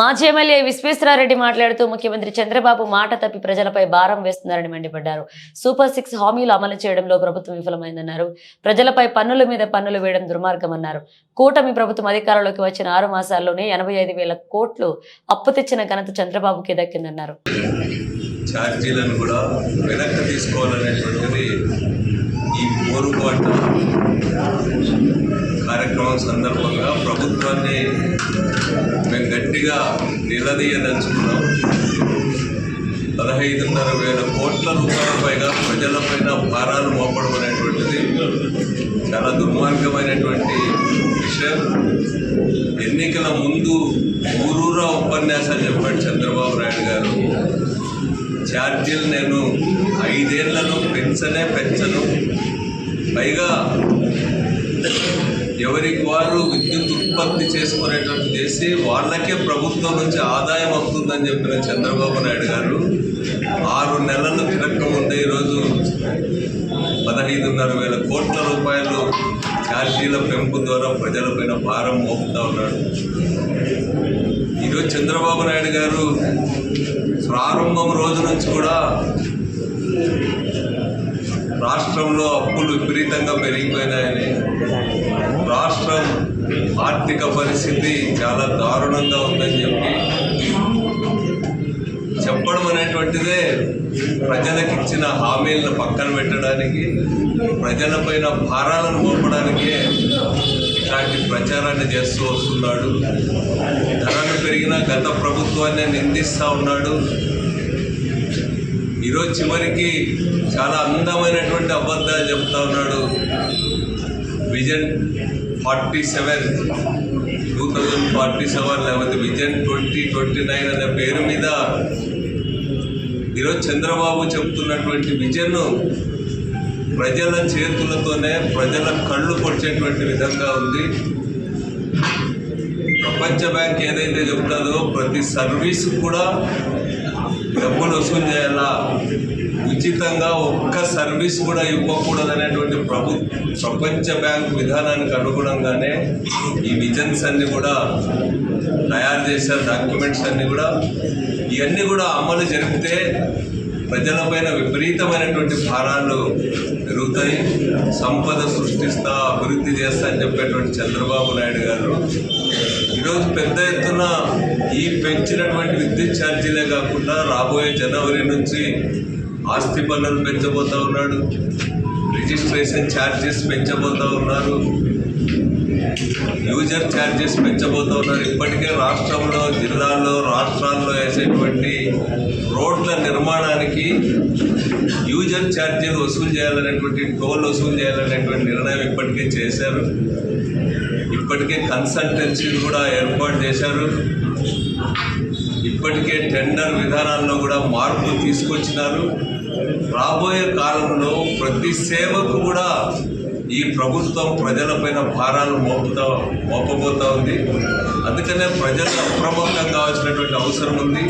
మాజీ ఎమ్మెల్యే విశ్వేశ్వరారెడ్డి మాట్లాడుతూ ముఖ్యమంత్రి చంద్రబాబు మాట తప్పి ప్రజలపై భారం వేస్తున్నారని మండిపడ్డారు. సూపర్ సిక్స్ హామీలు అమలు చేయడంలో ప్రభుత్వం విఫలమైందన్నారు. ప్రజలపై పన్నుల మీద పన్నులు వేయడం దుర్మార్గమన్నారు. కూటమి ప్రభుత్వం అధికారంలోకి వచ్చిన ఆరు మాసాల్లోనే ఎనభై ఐదు వేల కోట్లు అప్పు తెచ్చిన ఘనత చంద్రబాబుకి దక్కిందన్నారు. ఛార్జీలను కూడా వెనక్కి తీసుకోవాలనేటువంటిది ఈ పోరుబాట కార్యక్రమం సందర్భంగా ప్రభుత్వాన్ని గట్టిగా నిలదీయదలుచుకున్నాం. పదహైదున్నర వేల కోట్ల రూపాయల పైగా ప్రజలపైన భారాలు మోపడం అనేటువంటిది చాలా దుర్మార్గమైనటువంటి విషయం. ఎన్నికల ముందు ఊరూరా ఉపన్యాసాలు చెప్పాడు చంద్రబాబు నాయుడు గారు. ఛార్జీలు నేను ఐదేళ్ళను పెంచనే పెంచను. పైగా ఎవరికి వారు విద్యుత్ ఉత్పత్తి చేసుకునేటట్టు చేసి వాళ్ళకే ప్రభుత్వం నుంచి ఆదాయం వస్తుందని చెప్పిన చంద్రబాబు నాయుడు గారు ఆరు నెలలు తిరక్క ముందే ఈరోజు పదహైదున్నర వేల కోట్ల రూపాయలు ఛార్జీల పెంపు ద్వారా ప్రజలపైన భారం మోపుతా ఉన్నాడు. ఈరోజు చంద్రబాబు నాయుడు గారు ప్రారంభం రోజు నుంచి కూడా రాష్ట్రంలో అప్పులు విపరీతంగా పెరిగిపోయినాయని ఆర్థిక పరిస్థితి చాలా దారుణంగా ఉందని చెప్పి చెప్పడం అనేటువంటిదే ప్రజలకు ఇచ్చిన హామీలను పక్కన పెట్టడానికి ప్రజలపైన భారాలను మోపడానికే ఇలాంటి ప్రచారాన్ని చేస్తూ వస్తున్నాడు. ధరలు పెరిగిన గత ప్రభుత్వాన్ని నిందిస్తూ ఉన్నాడు. ఈరోజు చివరికి చాలా అందమైనటువంటి అబద్ధాలు చెప్తా ఉన్నాడు. Vision forty seven two thousand forty seven లేకపోతే విజన్ ట్వంటీ ట్వంటీ నైన్ అనే పేరు మీద ఈరోజు చంద్రబాబు చెప్తున్నటువంటి విజన్ ప్రజల చేతులతోనే ప్రజల కళ్ళు పొడిచేటువంటి విధంగా ఉంది. ప్రపంచ బ్యాంక్ ఏదైతే చెప్తుందో ప్రతి సర్వీస్ కూడా డబ్బులు వసూలు చేయాలా? ఉచితంగా ఒక్క సర్వీస్ కూడా ఇవ్వకూడదు అనేటువంటి ప్రభు ప్రపంచ బ్యాంక్ విధానానికి అనుగుణంగానే ఈ విజన్స్ అన్ని కూడా తయారు చేసే డాక్యుమెంట్స్ అన్ని కూడా. ఇవన్నీ కూడా అమలు జరిపితే ప్రజలపైన విపరీతమైనటువంటి భారాలు పెరుగుతాయి. సంపద సృష్టిస్తా అభివృద్ధి చేస్తా అని చెప్పేటువంటి చంద్రబాబు నాయుడు గారు ఈరోజు పెద్ద ఎత్తున ఈ పెంచినటువంటి విద్యుత్ ఛార్జీలే కాకుండా రాబోయే జనవరి నుంచి ఆస్తి పన్నులు పెంచబోతా ఉన్నాడు. రిజిస్ట్రేషన్ ఛార్జెస్ పెంచబోతా ఉన్నారు. యూజర్ ఛార్జెస్ పెంచబోతా ఉన్నారు. ఇప్పటికే రాష్ట్రంలో జిల్లాల్లో రాష్ట్రాల్లో వేసేటువంటి రోడ్ల నిర్మాణానికి యూజర్ ఛార్జీలు వసూలు చేయాలనేటువంటి టోల్ వసూలు చేయాలనేటువంటి నిర్ణయం ఇప్పటికే చేశారు. ఇప్పటికే కన్సల్టెన్సీలు కూడా ఏర్పాటు చేశారు. ఇప్పటికే టెండర్ విధానాల్లో కూడా మార్పు తీసుకొచ్చినారు. రాబోయే కాలంలో ప్రతి సేవకు కూడా ఈ ప్రభుత్వం ప్రజలపైన భారాలు మోపుతా మోపబోతూ ఉంది. అందుకనే ప్రజలు అప్రమత్తం కావాల్సినటువంటి అవసరం ఉంది.